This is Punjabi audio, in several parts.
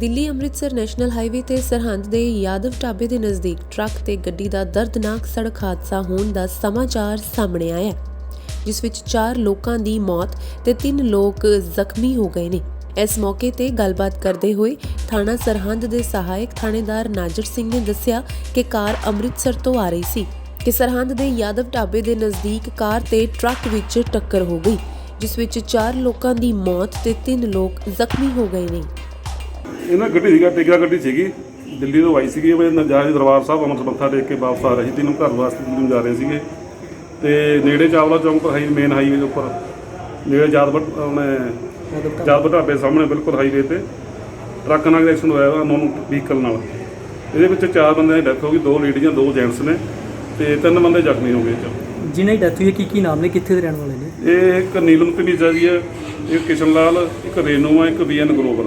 ਦਿੱਲੀ ਅੰਮ੍ਰਿਤਸਰ ਨੈਸ਼ਨਲ ਹਾਈਵੇ ਤੇ ਸਰਹੰਦ ਦੇ ਯਾਦਵ ਢਾਬੇ ਦੇ ਨਜ਼ਦੀਕ ਟਰੱਕ ਤੇ ਗੱਡੀ ਦਾ ਦਰਦਨਾਕ ਸੜਕ ਹਾਦਸਾ ਹੋਣ ਦਾ ਸਮਾਚਾਰ ਸਾਹਮਣੇ ਆਇਆ ਜਿਸ ਵਿੱਚ 4 ਲੋਕਾਂ ਦੀ ਮੌਤ ਤੇ 3 ਲੋਕ ਜ਼ਖਮੀ ਹੋ ਗਏ ਨੇ। ਇਸ ਮੌਕੇ ਤੇ ਗੱਲਬਾਤ ਕਰਦੇ ਹੋਏ ਥਾਣਾ ਸਰਹੰਦ ਦੇ ਸਹਾਇਕ ਥਾਣੇਦਾਰ ਨਾਜਰ ਸਿੰਘ ਨੇ ਦੱਸਿਆ ਕਿ ਕਾਰ ਅੰਮ੍ਰਿਤਸਰ ਤੋਂ ਆ ਰਹੀ ਸੀ, ਕਿ ਸਰਹੰਦ ਦੇ ਯਾਦਵ ਢਾਬੇ ਦੇ ਨਜ਼ਦੀਕ ਕਾਰ ਤੇ ਟਰੱਕ ਵਿੱਚ ਟੱਕਰ ਹੋ ਗਈ, ਜਿਸ ਵਿੱਚ 4 ਲੋਕਾਂ ਦੀ ਮੌਤ ਤੇ 3 ਲੋਕ ਜ਼ਖਮੀ ਹੋ ਗਏ ਨੇ। ਇਹ ਨਾ ਗੱਡੀ ਸੀਗਾ ਟਿਕਰਾ ਗੱਡੀ ਸੀਗੀ। ਦਿੱਲੀ ਤੋਂ ਆਈ ਸੀਗੀ ਮੈਂ ਨਜਾਇਜ਼ ਦਰਬਾਰ ਸਾਹਿਬ ਅੰਮ੍ਰਿਤਸਰ ਮੱਥਾ ਟੇਕ ਕੇ ਵਾਪਸ ਆ ਰਹੀ ਸੀ ਨੂੰ ਘਰ ਵਾਸਤੇ ਦਿੱਲੀ ਨੂੰ ਜਾ ਰਹੇ ਸੀਗੇ। ਤੇ ਨੇੜੇ ਚਾਵਲਾ ਚੌਂਕ ਹਾਈ ਮੇਨ ਹਾਈਵੇ ਦੇ ਉੱਪਰ। ਨੇੜੇ ਜਾਦਵਟ ਉਹਨੇ ਜਾਦਵਟ ਢਾਬੇ ਸਾਹਮਣੇ ਬਿਲਕੁਲ ਹਾਈਵੇ ਤੇ। ਟਰੱਕ ਨਾਲ ਐਕਸੀਡੈਂਟ ਹੋਇਆ ਵਾ ਨੋਨ ਵਹੀਕਲ ਨਾਲ। ਇਹਦੇ ਵਿੱਚ ਚਾਰ ਬੰਦਿਆਂ ਦੀ ਡੈਥ ਹੋ ਗਈ ਦੋ ਲੇਡੀਜ਼ਾਂ ਦੋ ਜੈਂਟਸ ਨੇ। ਤੇ ਤਿੰਨ ਬੰਦੇ ਜ਼ਖਮੀ ਹੋ ਗਏ ਇਹ 'ਚ ਜਿਨ੍ਹਾਂ ਦੀ ਡੈਥ ਹੋਈ ਕੀ ਕੀ ਨਾਮ ਨੇ ਕਿੱਥੇ ਦੇ ਰਹਿਣ ਵਾਲੇ ਨੇ? ਇਹ ਇੱਕ ਨੀਲਮ ਤਨੀਜਾ ਜੀ ਹੈ ਇੱਕ ਕਿਸ਼ਨ ਲਾਲ ਇੱਕ ਰੇਨੂ ਆ ਇੱਕ ਵੀਐਨ ਗਰੋਵਰ।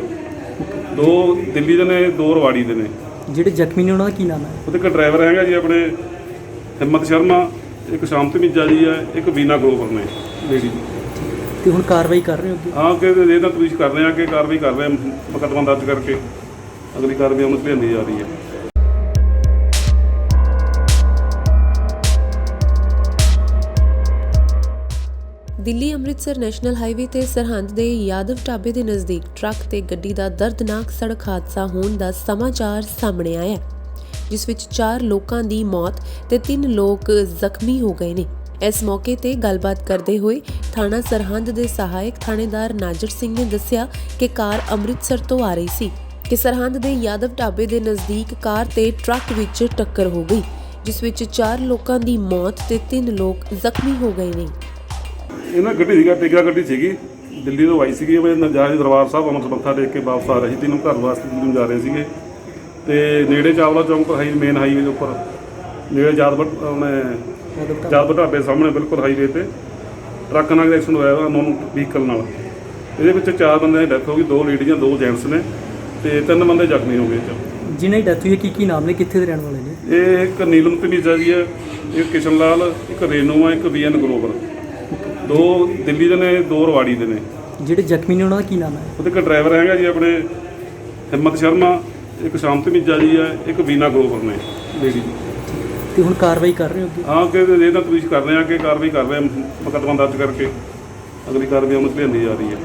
ਦੋ ਦਿੱਲੀ ਦੇ ਨੇ ਦੋ ਰਵਾੜੀ ਦੇ ਨੇ। ਜਿਹੜੇ ਜ਼ਖਮੀ ਨੇ ਉਹਨਾਂ ਦਾ ਕੀ ਨਾਮ ਹੈ? ਉਹਦੇ ਇੱਕ ਡਰਾਈਵਰ ਹੈਗਾ ਜੀ ਆਪਣੇ ਹਿੰਮਤ ਸ਼ਰਮਾ ਇੱਕ ਸ਼ਾਮ ਤਮੀਜਾ ਜੀ ਹੈ ਇੱਕ ਵੀਨਾ ਗਰੋਵਰ ਨੇ। ਲੇਡੀ ਤੇ ਹੁਣ ਕਾਰਵਾਈ ਕਰ ਰਹੇ ਹੋ ਅੱਗੇ? ਹਾਂ ਕਿ ਇਹ ਤਾਂ ਪੁਲਿਸ ਕਰ ਰਹੇ ਆ ਕਿ ਕਾਰਵਾਈ ਕਰ ਰਹੇ ਮੁਕੱਦਮਾ ਦਰਜ ਕਰਕੇ। ਅਗਲੀ ਕਾਰਵਾਈ ਅਮਲ 'ਚ ਲਿਆਂਦੀ ਜਾ ਰਹੀ ਹੈ। ਦਿੱਲੀ ਅੰਮ੍ਰਿਤਸਰ ਨੈਸ਼ਨਲ ਹਾਈਵੇ ਤੇ ਸਰਹੰਦ ਦੇ ਯਾਦਵ ਢਾਬੇ ਦੇ ਨਜ਼ਦੀਕ ਟਰੱਕ ਤੇ ਗੱਡੀ ਦਾ ਦਰਦਨਾਕ ਸੜਕ ਹਾਦਸਾ ਹੋਣ ਦਾ ਸਮਾਚਾਰ ਸਾਹਮਣੇ ਆਇਆ ਜਿਸ ਵਿੱਚ 4 ਲੋਕਾਂ ਦੀ ਮੌਤ ਤੇ 3 ਲੋਕ ਜ਼ਖਮੀ ਹੋ ਗਏ ਨੇ। ਇਸ ਮੌਕੇ ਤੇ ਗੱਲਬਾਤ ਕਰਦੇ ਹੋਏ ਥਾਣਾ ਸਰਹੰਦ ਦੇ ਸਹਾਇਕ ਥਾਣੇਦਾਰ ਨਾਜਰ ਸਿੰਘ ਨੇ ਦੱਸਿਆ ਕਿ ਕਾਰ ਅੰਮ੍ਰਿਤਸਰ ਤੋਂ ਆ ਰਹੀ ਸੀ, ਕਿ ਸਰਹੰਦ ਦੇ ਯਾਦਵ ਢਾਬੇ ਦੇ ਨਜ਼ਦੀਕ ਕਾਰ ਤੇ ਟਰੱਕ ਵਿੱਚ ਟੱਕਰ ਹੋ ਗਈ, ਜਿਸ ਵਿੱਚ 4 ਲੋਕਾਂ ਦੀ ਮੌਤ ਤੇ 3 ਲੋਕ ਜ਼ਖਮੀ ਹੋ ਗਏ ਨੇ। ਇਹ ਨਾ ਗੱਡੀ ਸੀਗਾ ਟਿਕਰਾ ਗੱਡੀ ਸੀਗੀ। ਦਿੱਲੀ ਤੋਂ ਆਈ ਸੀਗੀ ਮੈਂ ਨਜਾਇਜ਼ ਦਰਬਾਰ ਸਾਹਿਬ ਅੰਮ੍ਰਿਤਸਰ ਮੱਥਾ ਟੇਕ ਕੇ ਵਾਪਸ ਆ ਰਹੀ ਸੀ। ਨੂੰ ਘਰ ਵਾਸਤੇ ਦਿੱਲੀ ਨੂੰ ਜਾ ਰਹੇ ਸੀਗੇ। ਤੇ ਨੇੜੇ ਚਾਵਲਾ ਚੌਂਕ ਹਾਈ ਮੇਨ ਹਾਈਵੇ ਦੇ ਉੱਪਰ। ਨੇੜੇ ਜਾਦਵਟ ਉਹਨੇ ਜਾਦਵਟ ਢਾਬੇ ਸਾਹਮਣੇ ਬਿਲਕੁਲ ਹਾਈਵੇ ਤੇ। ਟਰੱਕ ਨਾਲ ਐਕਸੀਡੈਂਟ ਹੋਇਆ ਨੋਨ ਵਹੀਕਲ ਨਾਲ। ਇਹਦੇ ਵਿੱਚ ਚਾਰ ਬੰਦਿਆਂ ਦੀ ਡੈਥ ਹੋ ਗਈ ਦੋ ਲੇਡੀਜ਼ਾਂ ਦੋ ਜੈਂਟਸ ਨੇ। ਤੇ ਤਿੰਨ ਬੰਦੇ ਜ਼ਖਮੀ ਹੋ ਗਏ ਇਹ 'ਚ ਜਿਨ੍ਹਾਂ ਦੀ ਡੈਥ ਹੋਈ ਹੈ ਕੀ ਕੀ ਨਾਮ ਨੇ ਕਿੱਥੇ ਦੇ ਰਹਿਣ ਵਾਲੇ ਨੇ? ਇਹ ਇੱਕ ਨੀਲਮ ਤਨੀਜਾ ਜੀ ਹੈ ਇੱਕ ਕਿਸ਼ਨ ਲਾਲ ਇੱਕ ਰੇਨੂ ਆ ਇੱਕ ਵੀਐਨ ਗਰੋਵਰ ਦੋ ਦਿੱਲੀ ਦੇ ਨੇ ਦੋ ਰਵਾੜੀ ਦੇ ਨੇ। ਜਿਹੜੇ ਜ਼ਖਮੀ ਨੇ ਉਹਨਾਂ ਦਾ ਕੀ ਨਾਮ ਹੈ? ਉਹਦੇ ਇੱਕ ਡਰਾਈਵਰ ਹੈਗਾ ਜੀ ਆਪਣੇ ਹਿੰਮਤ ਸ਼ਰਮਾ ਇੱਕ ਸ਼ਾਮ ਤਮੀਜਾ ਜੀ ਹੈ ਇੱਕ ਵੀਨਾ ਗਰੋਵਰ ਨੇ ਲੇਡੀ ਤੇ ਹੁਣ ਕਾਰਵਾਈ ਕਰ ਰਹੇ ਹੋ ਅੱਗੇ? ਹਾਂ ਕਿ ਇਹ ਤਾਂ ਪੁਲਿਸ ਕਰ ਰਹੇ ਆ ਕਿ ਕਾਰਵਾਈ ਕਰ ਰਹੇ ਆ ਮੁਕੱਦਮਾ ਦਰਜ ਕਰਕੇ ਅਗਲੀ ਕਾਰਵਾਈ ਅਮਲ 'ਚ ਲਿਆਂਦੀ ਜਾ ਰਹੀ ਹੈ।